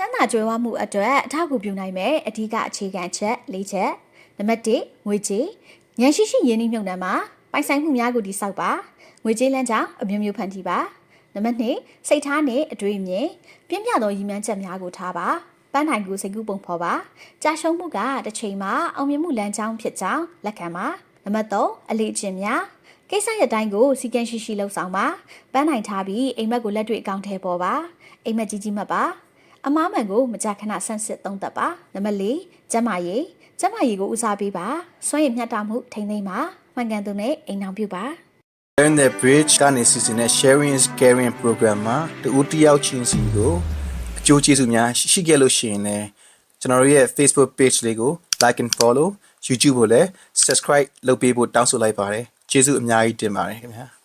ချမ်းသာကြွယ်ဝမှုအတွက်အထောက်အကူပြုနိုင်မယ်အဓိကအခြေခံချက်၄ချက်နံပါတ်1ငွေကြေးဉာဏ်ရှိရှိရင်းနှီးမြှုပ်နှံမှာပိုင်ဆိုင်မှုများကိုတည်ဆောက်ပါငွေကြေးလမ်းကြောင်းအမျိုးမျိုးဖန်တီးပါနံပါတ်2စိတ်ထားနဲ့အတွေးအမြင်ပြင်းပြသောရည်မှန်းချက်များကိုထားပါပန်းနိုင်ကိုစိတ်ကူးပုံဖော်ပါကြာရှုံးမှုကတစ်ချိန်မှာအောင်မြင်မှုလမ်းကြောင်းဖြစ်ကြောင်းလက်ခံပါနံပါတ်3အလေးအကျင့်များကိစ္စရတိုင်းကိုစီကံရှိရှိလှုပ်ဆောင်ပါပန်းနိုင်ထားပြီးအိမ်မက်ကိုလက်တွေ့အကောင့်ထဲပေါ်ပါအိမ်မက်ကြီးကြီးမှတ်ပါ အမားမှန်ကိုမကြာခဏဆန်းစစ်သုံးသပ်ပါနံပါတ်၄ကျန်းမာရေးကျန်းမာရေးကိုဦးစားပေးပါစွမ်းရည်မျှတမှုထိန်းသိမ်းပါမှန်ကန်သူနဲ့အိမ်အောင်ပြုပါ Learn the Bridge ကနေစီစဉ်တဲ့ Sharing is Caring program မှာတူတယောက်ချင်းစီကိုအကျိုးကျေးဇူးများရှိခဲ့လို့ရှိရင်လည်းကျွန်တော်တို့ရဲ့ Facebook page လေးကို like and follow YouTube ကိုလည်း subscribe လုပ်ပေးဖို့တောင်းဆိုလိုက်ပါတယ်ကျေးဇူးအများကြီးတင်ပါတယ်ခင်ဗျာ